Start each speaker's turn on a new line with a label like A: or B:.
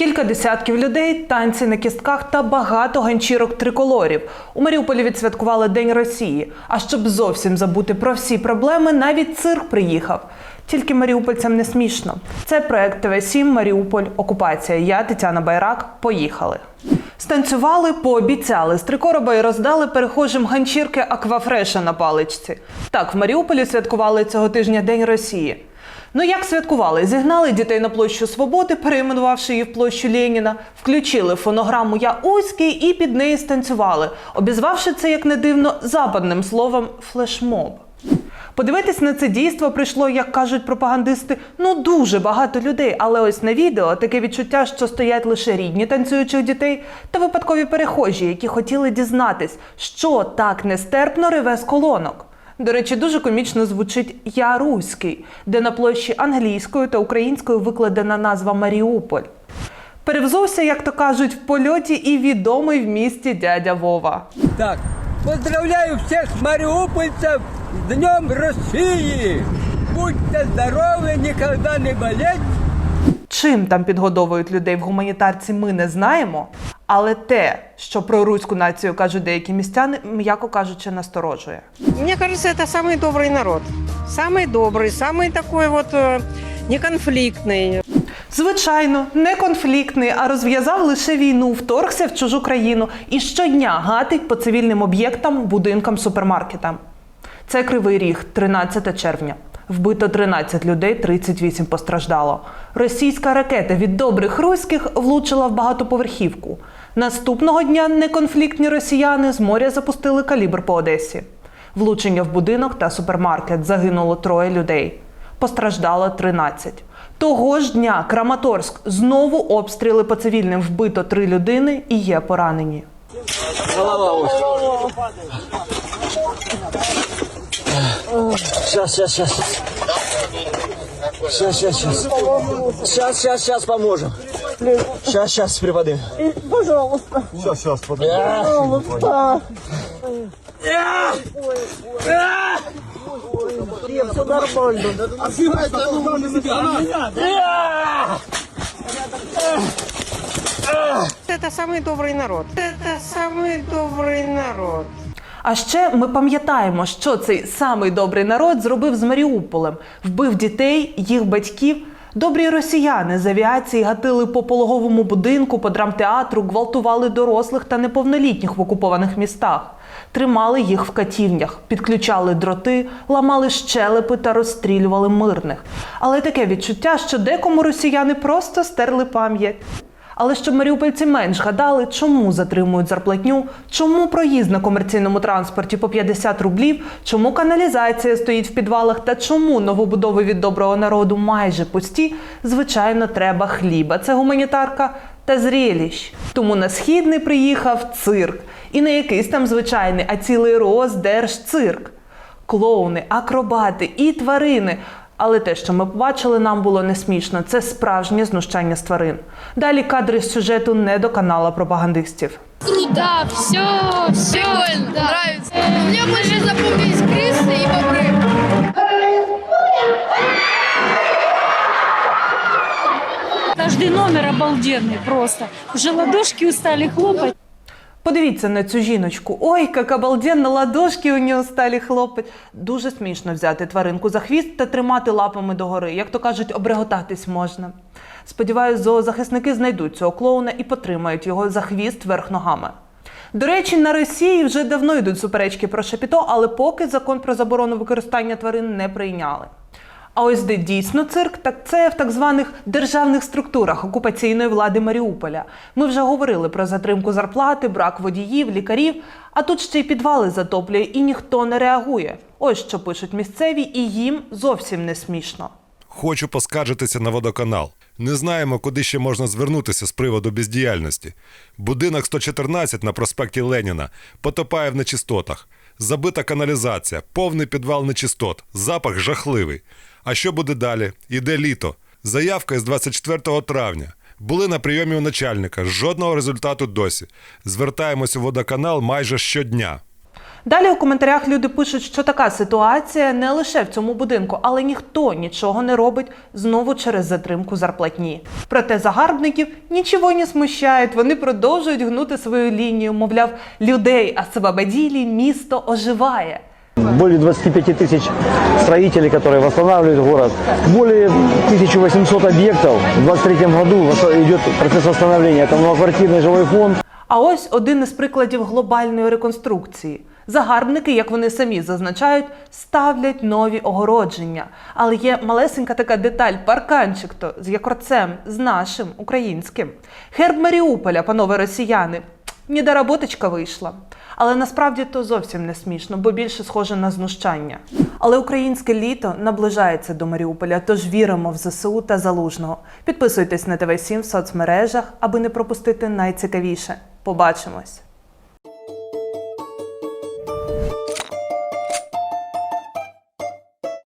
A: Кілька десятків людей, танці на кістках та багато ганчірок триколорів. У Маріуполі відсвяткували День Росії. А щоб зовсім забути про всі проблеми, навіть цирк приїхав. Тільки маріупольцям не смішно. Це проект ТВ 7 Маріуполь Окупація. Я Тетяна Байрак. Поїхали. Станцювали, пообіцяли з трикороба і роздали перехожим ганчірки Аквафреша на паличці. Так, в Маріуполі святкували цього тижня День Росії. Ну як святкували? Зігнали дітей на площу Свободи, перейменувавши її в площу Леніна, включили фонограму Я Уський і під неї станцювали, обізвавши це, як не дивно, западним словом флешмоб. Подивитись на це дійство прийшло, як кажуть пропагандисти, ну дуже багато людей. Але ось на відео таке відчуття, що стоять лише рідні танцюючих дітей та випадкові перехожі, які хотіли дізнатись, що так нестерпно реве з колонок. До речі, дуже комічно звучить Я Руський, де на площі англійською та українською викладена назва Маріуполь. Перевзувся, як то кажуть, в польоті і відомий в місті дядя Вова.
B: Так, поздравляю всех мариупольцев с Днем России! Будьте здоровы, никогда не болеть!
A: Чим там підгодовують людей в гуманітарці, ми не знаємо. Але те, що про руську націю кажуть деякі містяни, м'яко кажучи, насторожує.
C: Мне кажется, это самый добрый народ. Самый добрый, самый такой вот э, неконфликтный.
A: Звичайно, не конфліктний, а розв'язав лише війну, вторгся в чужу країну і щодня гатить по цивільним об'єктам, будинкам, супермаркетам. Це кривий ріг, 13 червня. Вбито 13 людей, 38 постраждало. Російська ракета від добрих руських влучила в багатоповерхівку. Наступного дня неконфліктні росіяни з моря запустили калібр по Одесі. Влучення в будинок та супермаркет загинуло троє людей. Постраждало 13. Того ж дня Краматорськ знову обстріли по цивільним вбито три людини і є поранені.
D: Сейчас, сейчас, сейчас. Сейчас, сейчас, сейчас. Сейчас, сейчас, сейчас поможем Сейчас, сейчас, приподым. Пожалуйста. Сейчас, сейчас, Пожалуйста. Все нормально.
C: Это самый добрый народ. Это самый добрый народ.
A: А ще ми пам'ятаємо, що цей самий добрий народ зробив з Маріуполем, вбив дітей, їх батьків. Добрі росіяни з авіації гатили по пологовому будинку, по драмтеатру, гвалтували дорослих та неповнолітніх в окупованих містах, тримали їх в катівнях, підключали дроти, ламали щелепи та розстрілювали мирних. Але таке відчуття, що декому росіяни просто стерли пам'ять. Але щоб маріупольці менш гадали, чому затримують зарплатню, чому проїзд на комерційному транспорті по 50 рублів, чому каналізація стоїть в підвалах та чому новобудови від доброго народу майже пусті, звичайно, треба хліба. Це гуманітарка та зріліщ. Тому на східний приїхав цирк. І не якийсь там звичайний, а цілий роздержцирк. Клоуни, акробати і тварини. Але те, що ми побачили, нам було не смішно. Це справжнє знущання з тварин. Далі кадри з сюжету не до канала пропагандистів.
E: Да, все, все нравится. Мне больше запомнились крысы и бобры.
F: Каждый номер обалденный просто. Уже ладошки устали хлопать.
A: Подивіться на цю жіночку. Ой, як обалденно ладошки у нього сталі хлопець. Дуже смішно взяти тваринку за хвіст та тримати лапами догори. Як то кажуть, обреготатись можна. Сподіваюсь, зоозахисники знайдуть цього клоуна і потримають його за хвіст верх ногами. До речі, на Росії вже давно йдуть суперечки про шапіто, але поки закон про заборону використання тварин не прийняли. А ось де дійсно цирк, так це в так званих державних структурах окупаційної влади Маріуполя. Ми вже говорили про затримку зарплати, брак водіїв, лікарів. А тут ще й підвали затоплює, і ніхто не реагує. Ось що пишуть місцеві, і їм зовсім не смішно.
G: Хочу поскаржитися на водоканал. Не знаємо, куди ще можна звернутися з приводу бездіяльності. Будинок 114 на проспекті Леніна потопає в нечистотах. Забита каналізація, повний підвал нечистот, запах жахливий. А що буде далі? Іде літо. Заявка із 24 травня. Були на прийомі у начальника. Жодного результату досі. Звертаємось у водоканал майже щодня.
A: Далі у коментарях люди пишуть, що така ситуація не лише в цьому будинку, але ніхто нічого не робить знову через затримку зарплатні. Проте загарбників нічого не смущають. Вони продовжують гнути свою лінію. Мовляв, людей а освободили, місто оживає.
H: Более 25 тысяч строителей, которые восстанавливают город. Более 1800 объектов. В 2023 году восста- идет процесс восстановления. Это многоквартирный жилой фонд.
A: А ось один із прикладів глобальної реконструкції. Загарбники, як вони самі зазначають, ставлять нові огородження. Але є малесенька така деталь, парканчик то з якорцем, з нашим українським. Герб Маріуполя, панове росіяни, недоработочка вийшла. Але насправді то зовсім не смішно, бо більше схоже на знущання. Але українське літо наближається до Маріуполя, тож віримо в ЗСУ та Залужного. Підписуйтесь на ТВ 7 в соцмережах, аби не пропустити найцікавіше. Побачимось!